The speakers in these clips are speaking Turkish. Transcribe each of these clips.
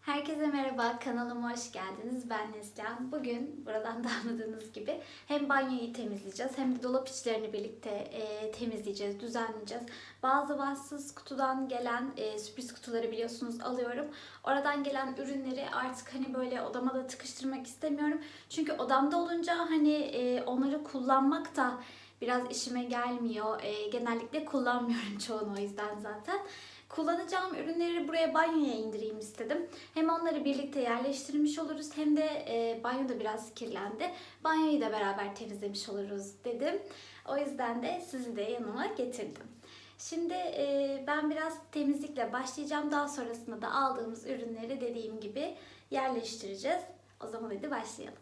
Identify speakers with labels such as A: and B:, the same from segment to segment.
A: Herkese merhaba, kanalıma hoş geldiniz. Ben Neslihan. Bugün buradan da anladığınız gibi hem banyoyu temizleyeceğiz hem de dolap içlerini birlikte e, temizleyeceğiz, düzenleyeceğiz. Bazı bahtsız kutudan gelen e, sürpriz kutuları biliyorsunuz alıyorum. Oradan gelen ürünleri artık hani böyle odama da tıkıştırmak istemiyorum. Çünkü odamda olunca hani e, onları kullanmak da biraz işime gelmiyor. E, genellikle kullanmıyorum çoğunu o yüzden zaten. Kullanacağım ürünleri buraya banyoya indireyim istedim. Hem onları birlikte yerleştirmiş oluruz hem de e, banyo da biraz kirlendi. Banyoyu da beraber temizlemiş oluruz dedim. O yüzden de sizi de yanıma getirdim. Şimdi e, ben biraz temizlikle başlayacağım. Daha sonrasında da aldığımız ürünleri dediğim gibi yerleştireceğiz. O zaman hadi başlayalım.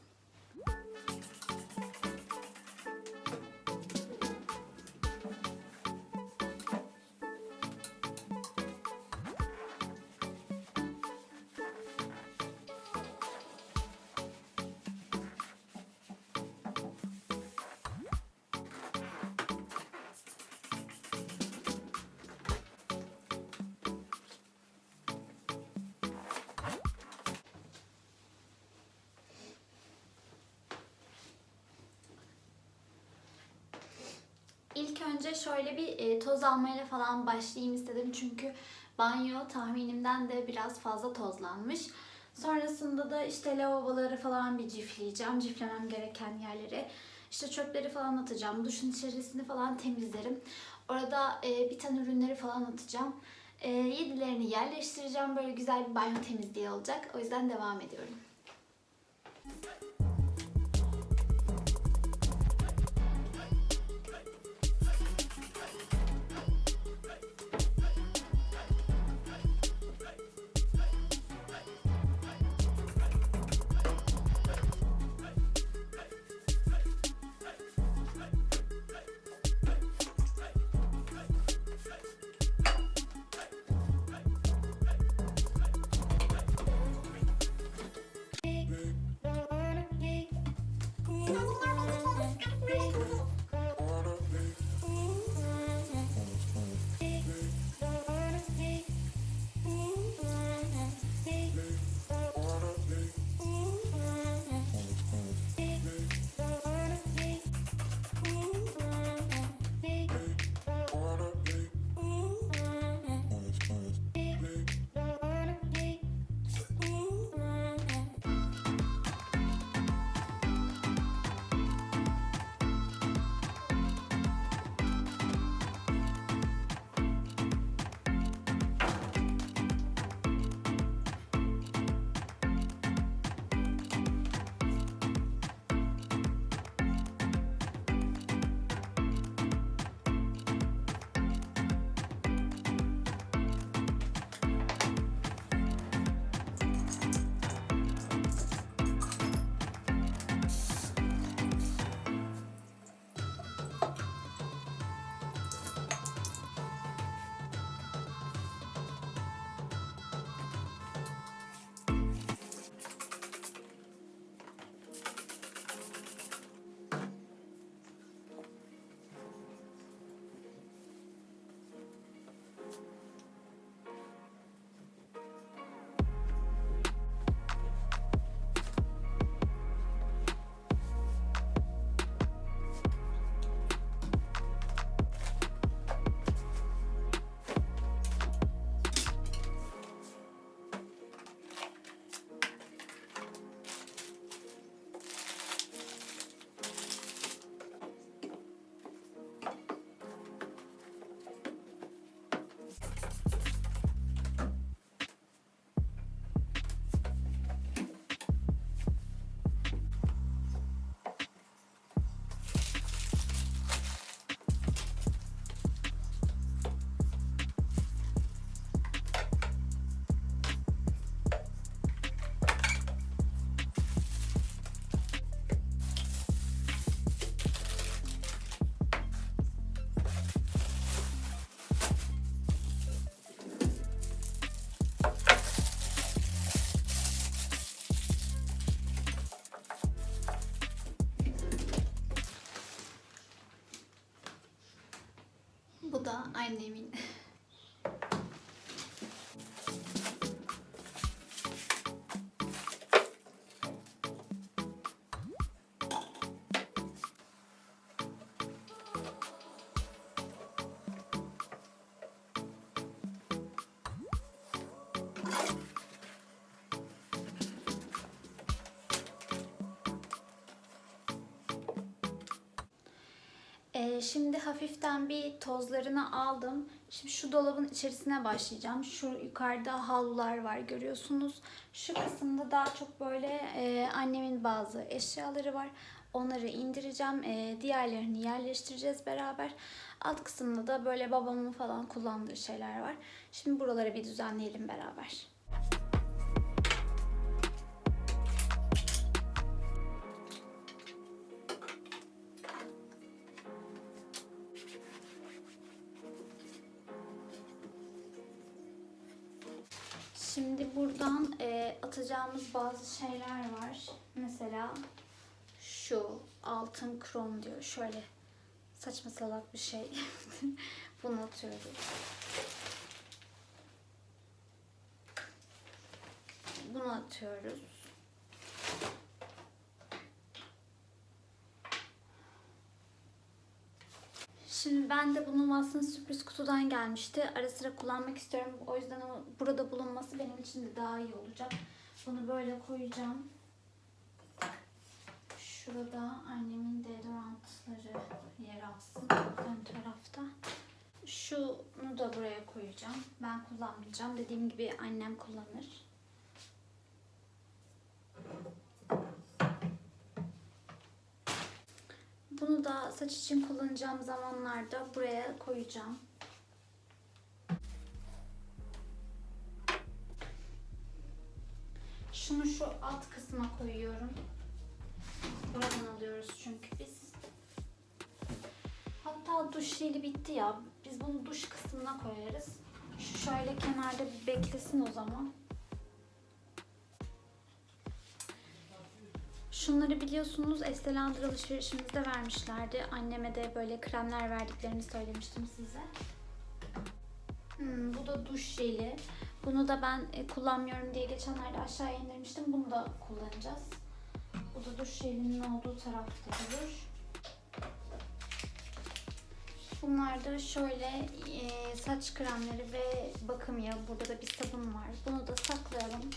A: Önce şöyle bir e, toz almayla falan başlayayım istedim çünkü banyo tahminimden de biraz fazla tozlanmış. Sonrasında da işte lavaboları falan bir cifleyeceğim. Ciflemem gereken yerleri. İşte çöpleri falan atacağım. Duşun içerisini falan temizlerim. Orada e, biten ürünleri falan atacağım. E, yedilerini yerleştireceğim. Böyle güzel bir banyo temizliği olacak. O yüzden devam ediyorum. Bu da annemin Ee, şimdi hafiften bir tozlarını aldım. Şimdi şu dolabın içerisine başlayacağım. Şu yukarıda havlular var görüyorsunuz. Şu kısımda daha çok böyle e, annemin bazı eşyaları var. Onları indireceğim. E, diğerlerini yerleştireceğiz beraber. Alt kısımda da böyle babamın falan kullandığı şeyler var. Şimdi buraları bir düzenleyelim beraber. Şimdi buradan e, atacağımız bazı şeyler var. Mesela şu altın krom diyor. Şöyle saçma salak bir şey. Bunu atıyoruz. Bunu atıyoruz. Şimdi ben de bunun aslında sürpriz kutudan gelmişti. Ara sıra kullanmak istiyorum. O yüzden burada bulunması benim için de daha iyi olacak. Bunu böyle koyacağım. Şurada annemin deodorantları yer alsın. Ön tarafta. Şunu da buraya koyacağım. Ben kullanmayacağım. Dediğim gibi annem kullanır. Bunu da saç için kullanacağım zamanlarda buraya koyacağım. Şunu şu alt kısma koyuyorum. Buradan alıyoruz çünkü biz. Hatta duş jeli bitti ya. Biz bunu duş kısmına koyarız. Şu şöyle kenarda beklesin o zaman. Şunları biliyorsunuz Estee Lauder alışverişimizde vermişlerdi. Anneme de böyle kremler verdiklerini söylemiştim size. Hmm, bu da duş jeli. Bunu da ben e, kullanmıyorum diye geçenlerde aşağıya indirmiştim. Bunu da kullanacağız. Bu da duş jelinin olduğu tarafta durur. Bunlar da şöyle e, saç kremleri ve bakım yağı. Burada da bir sabun var. Bunu da saklayalım.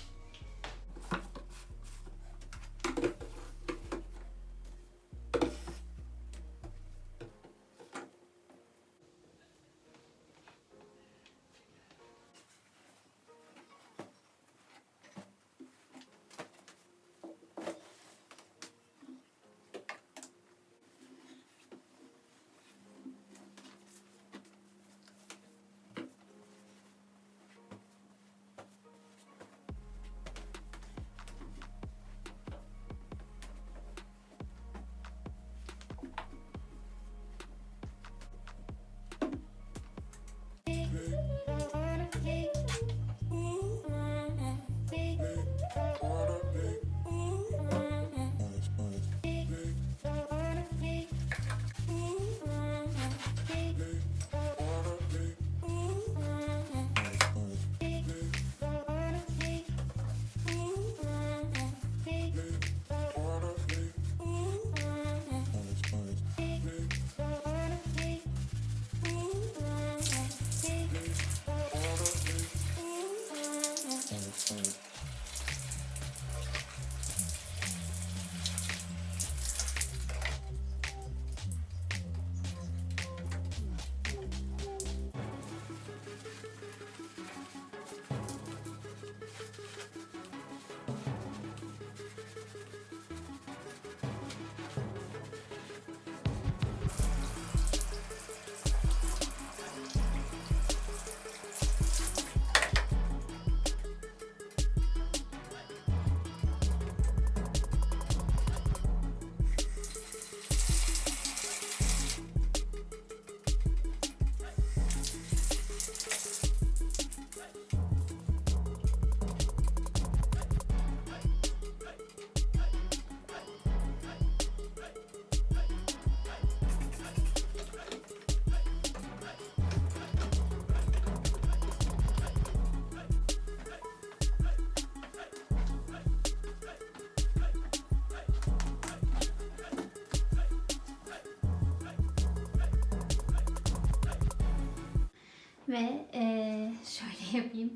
A: Ve eee, şöyle yapayım.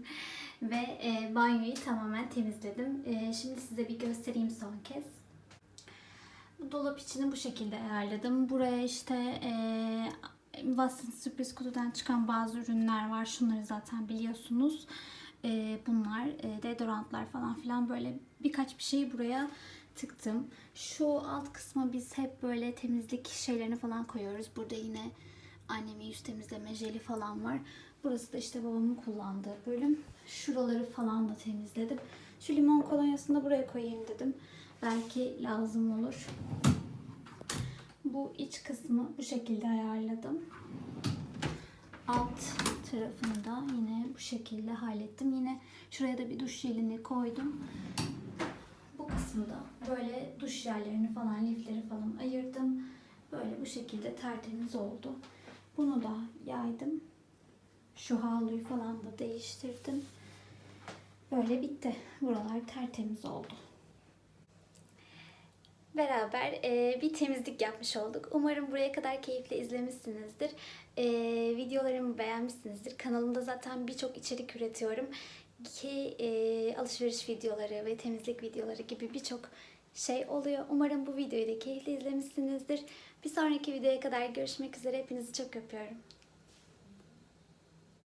A: Ve eee, banyoyu tamamen temizledim. Eee, şimdi size bir göstereyim son kez. Bu dolap içini bu şekilde ayarladım. Buraya işte eee Watsons sürpriz kutudan çıkan bazı ürünler var. Şunları zaten biliyorsunuz. Eee, bunlar eee, deodorantlar falan filan böyle birkaç bir şeyi buraya tıktım. Şu alt kısma biz hep böyle temizlik şeylerini falan koyuyoruz. Burada yine annemin yüz temizleme jeli falan var. Burası da işte babamın kullandığı bölüm. Şuraları falan da temizledim. Şu limon kolonyasını da buraya koyayım dedim. Belki lazım olur. Bu iç kısmı bu şekilde ayarladım. Alt tarafını da yine bu şekilde hallettim. Yine şuraya da bir duş jelini koydum. Bu kısımda böyle duş yerlerini falan, lifleri falan ayırdım. Böyle bu şekilde tertemiz oldu. Bunu da yaydım. Şu havluyu falan da değiştirdim. Böyle bitti. Buralar tertemiz oldu. Beraber e, bir temizlik yapmış olduk. Umarım buraya kadar keyifle izlemişsinizdir. E, videolarımı beğenmişsinizdir. Kanalımda zaten birçok içerik üretiyorum. Ki e, alışveriş videoları ve temizlik videoları gibi birçok şey oluyor. Umarım bu videoyu da keyifle izlemişsinizdir. Bir sonraki videoya kadar görüşmek üzere. Hepinizi çok öpüyorum.